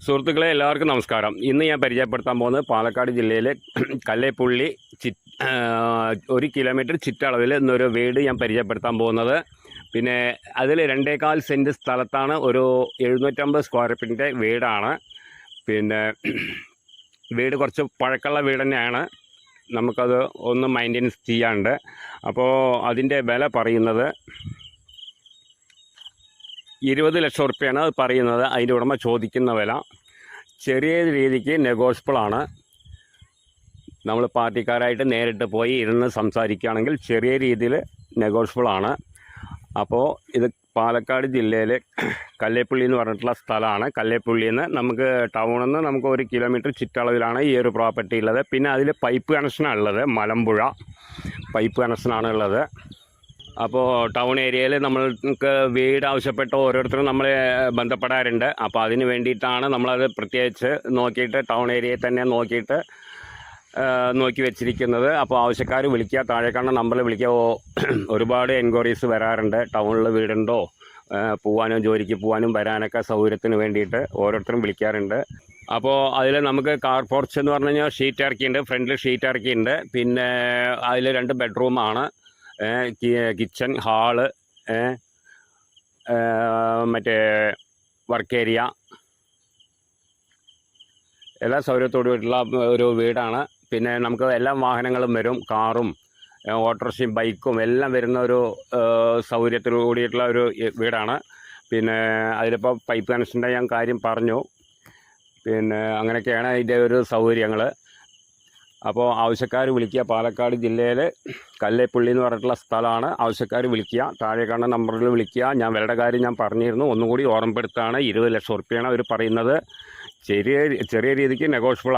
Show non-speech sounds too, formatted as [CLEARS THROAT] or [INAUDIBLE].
സുഹൃത്തുക്കളെ എല്ലാവർക്കും നമസ്കാരം. ഇന്ന് ഞാൻ പരിചയപ്പെടുത്താൻ പോകുന്നത് പാലക്കാട് ജില്ലയിലെ [CLEARS THROAT] കല്ലേപ്പുള്ളി ചി ഒരു കിലോമീറ്റർ ചുറ്റളവിൽ ഇന്നൊരു വീട് ഞാൻ പരിചയപ്പെടുത്താൻ പോകുന്നത്. പിന്നെ അതിൽ രണ്ടേകാൽ സെന്റ് സ്ഥലത്താണ് ഒരു എഴുന്നൂറ്റമ്പത് സ്ക്വയർ ഫീറ്റിന്റെ വീടാണ്. പിന്നെ [CLEARS THROAT] വീട് കുറച്ച് പഴക്കമുള്ള വീട് തന്നെയാണ്. നമുക്കത് ഒന്ന് മെയിന്റെനൻസ് ചെയ്യാണ്ട് അപ്പോൾ അതിന്റെ വില പറയുന്നത് ഇരുപത് ലക്ഷം റുപ്യാണ് അത് പറയുന്നത്. അതിന്റെ ഉടമ ചോദിക്കുന്ന വില. ചെറിയ രീതിക്ക് നെഗോഷ്യബിളാണ് നമ്മൾ പാർട്ടിക്കാരായിട്ട് നേരിട്ട് പോയി ഇരുന്ന് സംസാരിക്കുകയാണെങ്കിൽ ചെറിയ രീതിയിൽ നെഗോഷ്യബിളാണ് അപ്പോൾ ഇത് പാലക്കാട് ജില്ലയിലെ കല്ലേപ്പുള്ളി എന്ന് പറഞ്ഞിട്ടുള്ള സ്ഥലമാണ്. കല്ലേപ്പുള്ളി എന്ന് നമുക്ക് ടൗണിൽ നിന്ന് നമുക്ക് ഒരു കിലോമീറ്റർ ചുറ്റളവിലാണ് ഈ ഒരു പ്രോപ്പർട്ടി ഉള്ളത്. പിന്നെ അതിൽ പൈപ്പ് കണക്ഷനാണ് ഉള്ളത്. മലമ്പുഴ. പൈപ്പ് കണക്ഷനാണ് ഉള്ളത്. അപ്പോൾ ടൗൺ ഏരിയയിൽ നമ്മൾക്ക് വീട് ആവശ്യപ്പെട്ട ഓരോരുത്തരും നമ്മളെ ബന്ധപ്പെടാറുണ്ട്. അപ്പോൾ അതിന് വേണ്ടിയിട്ടാണ് നമ്മളത് പ്രത്യേകിച്ച് നോക്കിയിട്ട് ടൗൺ ഏരിയയിൽ തന്നെ നോക്കിയിട്ട് നോക്കി വെച്ചിരിക്കുന്നത്. അപ്പോൾ ആവശ്യക്കാർ വിളിക്കുക താഴെ കാണുന്ന നമ്പറിൽ വിളിക്കുക. [CLEARS THROAT] ഒരുപാട് എൻക്വയറീസ് വരാറുണ്ട്. ടൗണിൽ വീടുണ്ടോ? പോവാനും ജോലിക്ക് പോകാനും വരാനൊക്കെ സൗകര്യത്തിന് വേണ്ടിയിട്ട് ഓരോരുത്തരും വിളിക്കാറുണ്ട്. അപ്പോൾ അതിൽ നമുക്ക് കാർ പോർച്ച് എന്ന് പറഞ്ഞു കഴിഞ്ഞാൽ ഷീറ്റ് ഇറക്കിയിട്ടുണ്ട് ഫ്രണ്ടിൽ ഷീറ്റ് ഇറക്കിയിട്ടുണ്ട്. പിന്നെ അതിൽ രണ്ട് ബെഡ്റൂമാണ്. കിച്ചൺ ഹാൾ മറ്റേ വർക്ക് ഏരിയ. എല്ലാ സൗകര്യത്തോടുള്ള ഒരു വീടാണ്. പിന്നെ നമുക്ക് എല്ലാ വാഹനങ്ങളും വരും. കാറും ഓട്ടോറിക്ഷയും ബൈക്കും എല്ലാം വരുന്ന ഒരു സൗകര്യത്തോടു കൂടിയിട്ടുള്ള ഒരു വീടാണ്. പിന്നെ അതിലിപ്പോൾ പൈപ്പ് കണക്ഷന്റെ ഞാൻ കാര്യം പറഞ്ഞു. പിന്നെ അങ്ങനെയൊക്കെയാണ് അതിന്റെ ഒരു സൗകര്യങ്ങൾ അപ്പോൾ ആവശ്യക്കാർ വിളിക്കുക. പാലക്കാട് ജില്ലയിലെ കല്ലേപ്പള്ളി എന്ന് പറഞ്ഞിട്ടുള്ള സ്ഥലമാണ്. ആവശ്യക്കാർ വിളിക്കുക. താഴെ കാണുന്ന നമ്പറിൽ വിളിക്കുക. ഞാൻ വിലയുടെ കാര്യം ഞാൻ പറഞ്ഞിരുന്നു. ഒന്നുകൂടി ഓർമ്മപ്പെടുത്താണ് ഇരുപത് ലക്ഷം റുപ്യാണ് അവർ പറയുന്നത്. ചെറിയ ചെറിയ രീതിക്ക് നെഗോഷ്യബിൾ